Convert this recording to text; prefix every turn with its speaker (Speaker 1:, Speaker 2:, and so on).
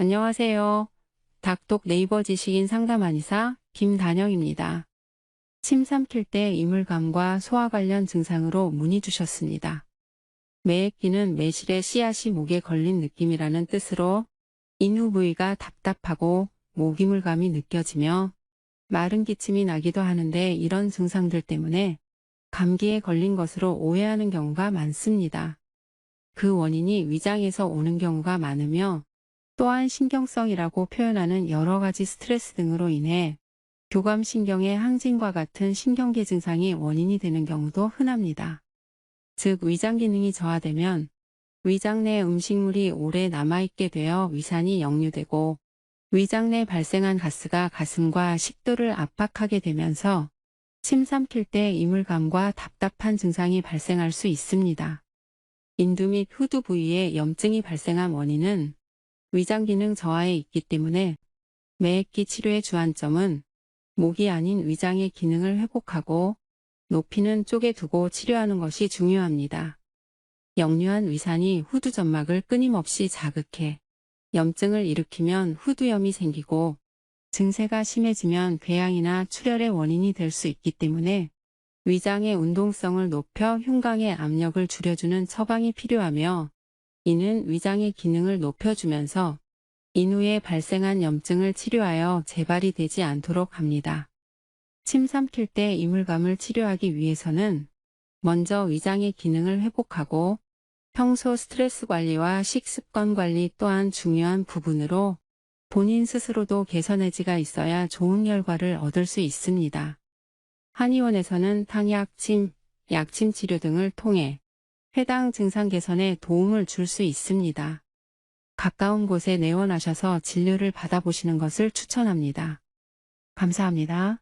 Speaker 1: 안녕하세요. 닥독 네이버 지식인 상담 한의사 김단영입니다. 침 삼킬 때 이물감과 소화 관련 증상으로 문의 주셨습니다. 매액기는 매실의 씨앗이 목에 걸린 느낌이라는 뜻으로 인후 부위가 답답하고 목이물감이 느껴지며 마른 기침이 나기도 하는데 이런 증상들 때문에 감기에 걸린 것으로 오해하는 경우가 많습니다. 그 원인이 위장에서 오는 경우가 많으며 또한 신경성이라고 표현하는 여러 가지 스트레스 등으로 인해 교감신경의 항진과 같은 신경계 증상이 원인이 되는 경우도 흔합니다. 즉 위장 기능이 저하되면 위장 내 음식물이 오래 남아있게 되어 위산이 역류되고 위장 내 발생한 가스가 가슴과 식도를 압박하게 되면서 침 삼킬 때 이물감과 답답한 증상이 발생할 수 있습니다. 인두 및 후두 부위에 염증이 발생한 원인은 위장 기능 저하에 있기 때문에 매액기 치료의 주안점은 목이 아닌 위장의 기능을 회복하고 높이는 쪽에 두고 치료하는 것이 중요합니다. 역류한 위산이 후두 점막을 끊임없이 자극해 염증을 일으키면 후두염이 생기고 증세가 심해지면 궤양이나 출혈의 원인이 될 수 있기 때문에 위장의 운동성을 높여 흉곽의 압력을 줄여주는 처방이 필요하며 이는 위장의 기능을 높여주면서 인후에 발생한 염증을 치료하여 재발이 되지 않도록 합니다. 침 삼킬 때 이물감을 치료하기 위해서는 먼저 위장의 기능을 회복하고 평소 스트레스 관리와 식습관 관리 또한 중요한 부분으로 본인 스스로도 개선 의 지가 있어야 좋은 결과를 얻을 수 있습니다. 한의원에서는 탕약 침, 약침 치료 등을 통해 해당 증상 개선에 도움을 줄 수 있습니다. 가까운 곳에 내원하셔서 진료를 받아보시는 것을 추천합니다. 감사합니다.